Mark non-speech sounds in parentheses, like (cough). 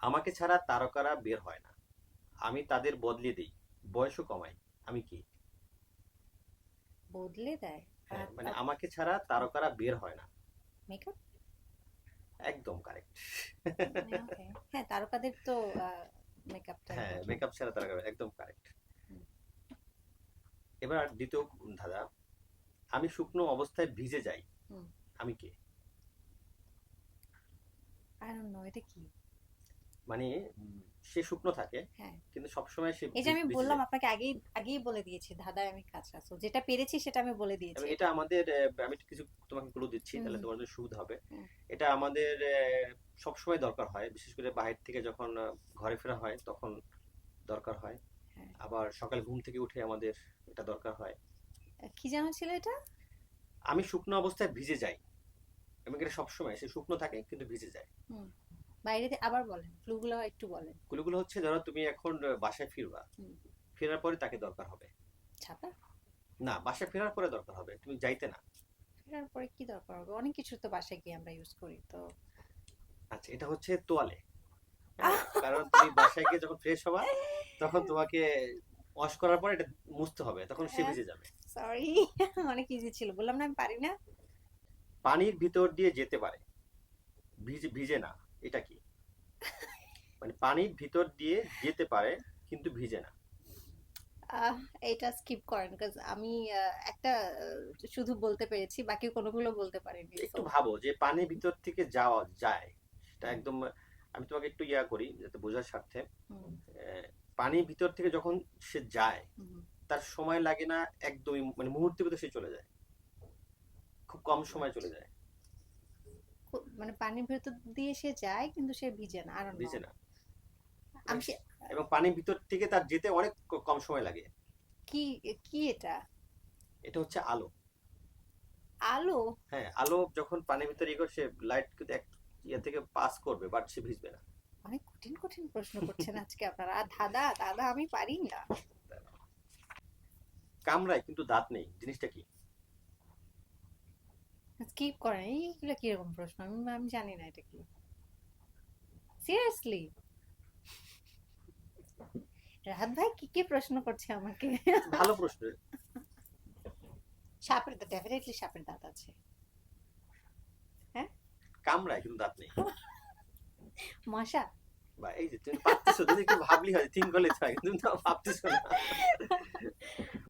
আমাকে ছাড়া তারকারা বের হয় না। আমি তাদের বদলে দিই। বয়সও কমাই। আমি কি? বদলে দেয়? হ্যাঁ, মানে আমাকে ছাড়া তারকারা বের হয় না। মেকআপ? একদম কারেক্ট। হ্যাঁ তারকাদের তো মেকআপটা হ্যাঁ মেকআপ ছাড়া তারকা একদম কারেক্ট। এবার দ্বিতীয় ধাঁধা আমি শুকনো অবস্থায় ভিজে যাই। আমি কে? আই ডোন্ট নো এটা কি? মানে সে শুকনো থাকে হ্যাঁ। কিন্তু সবসময় সে এই যে আমি বললাম আপনাকে আগেই আগেই বলে দিয়েছি ধাঁধায় আমি কাছে আসো যেটা পেরেছি সেটা আমি বলে দিয়েছি। এটা আমাদের আমি কিছু তোমাকে ক্লু দিচ্ছি তাহলে। তোমার জন্য সুবিধা হবে। এটা আমাদের সব সময় দরকার হয় বিশেষ করে বাহির থেকে যখন ঘরে ফেরা হয় তখন দরকার হয়। হ্যাঁ। আবার সকাল ঘুম থেকে উঠে আমাদের এটা দরকার হয়। কি যেন ছিল এটা? আমি শুকনো অবস্থায় ভিজে যাই। এবং এটা সবসময় সে শুকনো থাকে কিন্তু ভিজে যায়। বাইরে আবার বলেন ফ্লুগুলো একটু বলেন। হচ্ছে ধরো তুমি এখন বাসায় ফিরবা। ফেরার পরে তাকে দরকার হবে। ছাতা? না বাসায় ফেরার পরে দরকার হবে তুমি যাইতে না। ফেরার পরে কি দরকার হবে? অনেক কিছু তো বাসায় গিয়ে আমরা ইউজ করি তো। আচ্ছা এটা হচ্ছে তোয়ালে। (laughs) হ্যাঁ, কারণ তুমি বাসায় গিয়ে যখন ফ্রেশ হবা তখন তোমাকে ওয়াশ করার পর এটা মুছতে হবে তখন সে হ্যাঁ। ভিজে যাবে। সরি (laughs) অনেক ইজি ছিল। বললাম না আমি পারি না? পানির ভিতর দিয়ে যেতে পারে। ভিজে ভিজে না। এটা কি? মানে পানির ভিতর দিয়ে যেতে পারে কিন্তু ভিজে না। এটা স্কিপ করেন বিকজ আমি একটা শুধু বলতে পেরেছি বাকি কোনোগুলো বলতে পারিনি একটু ভাবো যে পানির ভিতর থেকে যাওয়া যায় সেটা একদম আমি তোমাকে একটু ইয়া করি যাতে বোঝার স্বার্থে। পানির ভিতর থেকে যখন সে যায় তার সময় লাগে না একদমই মানে মুহূর্তের ভিতরে সে চলে যায়। খুব কম সময় চলে যায়। মানে পানির ভেতর দিয়ে সে যায় কিন্তু সে ভিজে না আর ভিজে না। আমি এবং পানির ভিতর থেকে তার যেতে অনেক কম সময় লাগে। কি কি এটা? এটা হচ্ছে আলো। আলো? হ্যাঁ আলো যখন পানির ভিতরে ইয়ে সে লাইট কিন্তু এক ইয়ে থেকে পাস করবে বাট সে ভিজবে না। অনেক কঠিন কঠিন প্রশ্ন করছেন আজকে আপনারা। আর দাদা দাদা আমি পারি না। কামড়ায় কিন্তু দাঁত নেই। জিনিসটা কি? স্কিপ করেন। এইগুলো কীরকম প্রশ্ন? আমি আমি জানি না এটা কি। সিরিয়াসলি রাহাত ভাই কি কি প্রশ্ন করছে আমাকে? ভালো প্রশ্ন। সাপের দাঁত ডেফিনেটলি সাপের দাঁত আছে। হ্যাঁ? কামড়ায় কিন্তু দাঁত নেই। মশা? বা এই যে তুমি একটু ভাবলি হয় থিঙ্ক করলে হয় কিন্তু ভাবতেছো না।